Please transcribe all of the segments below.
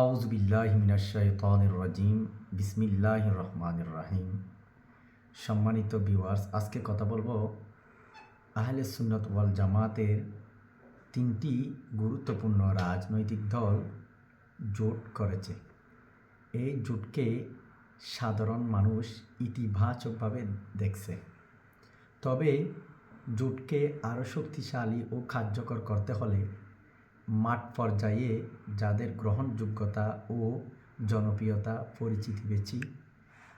আউজবিল্লাহিমিনাশাইতানির রাজিম। বিসমিল্লাহ রহমানির রাহিম। সম্মানিত ভিউয়ার্স, আজকে কথা বলব আহলে সুন্নত ওয়াল জামাতের তিনটি গুরুত্বপূর্ণ রাজনৈতিক দল জোট করেছে। এই জোটকে সাধারণ মানুষ ইতিবাচকভাবে দেখছে। তবে জোটকে আরও শক্তিশালী ও কার্যকর করতে হলে মাঠ পর্যায়ে যাদের গ্রহণযোগ্যতা ও জনপ্রিয়তা পরিচিতি বেশি,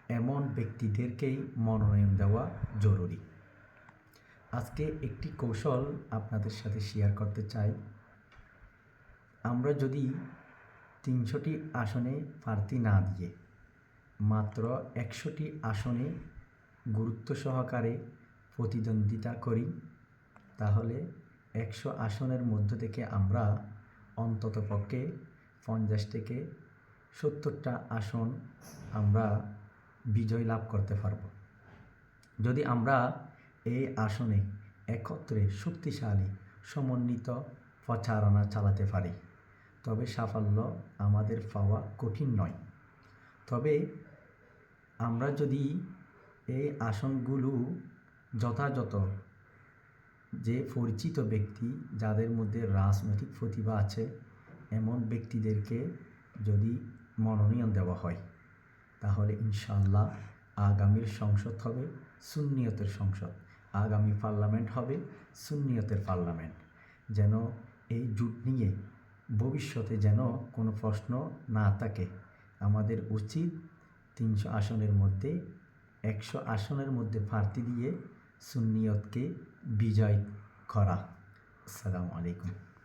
এমন ব্যক্তিদেরকেই মনোনয়ন দেওয়া জরুরি। আজকে একটি কৌশল আপনাদের সাথে শেয়ার করতে চাই। আমরা যদি তিনশোটি আসনে প্রার্থী না দিয়ে মাত্র একশোটি আসনে গুরুত্ব সহকারে প্রতিদ্বন্দ্বিতা করি, তাহলে একশো আসনের মধ্য থেকে আমরা অন্তত পক্ষে পঞ্চাশ থেকে সত্তরটা আসন আমরা বিজয় লাভ করতে পারব। যদি আমরা এই আসনে একত্রে শক্তিশালী, সমন্বিত প্রচারণা চালাতে পারি, তবে সাফল্য আমাদের পাওয়া কঠিন নয়। তবে আমরা যদি এই আসনগুলো যথাযথ যে পরিচিত ব্যক্তি যাদের মধ্যে রাজনৈতিক প্রতিভা আছে, এমন ব্যক্তিদেরকে যদি মনোনয়ন দেওয়া হয়, তাহলে ইনশাল্লাহ আগামীর সংসদ হবে সুন্নিয়তের সংসদ। আগামী পার্লামেন্ট হবে সুন্নিয়তের পার্লামেন্ট। যেন এই জুট নিয়ে ভবিষ্যতে যেন কোনো প্রশ্ন না থাকে। আমাদের উচিত তিনশো আসনের মধ্যে, একশো আসনের মধ্যে প্রার্থী দিয়ে সুন্নিয়তকে বিজয় করা। আসসালামু আলাইকুম।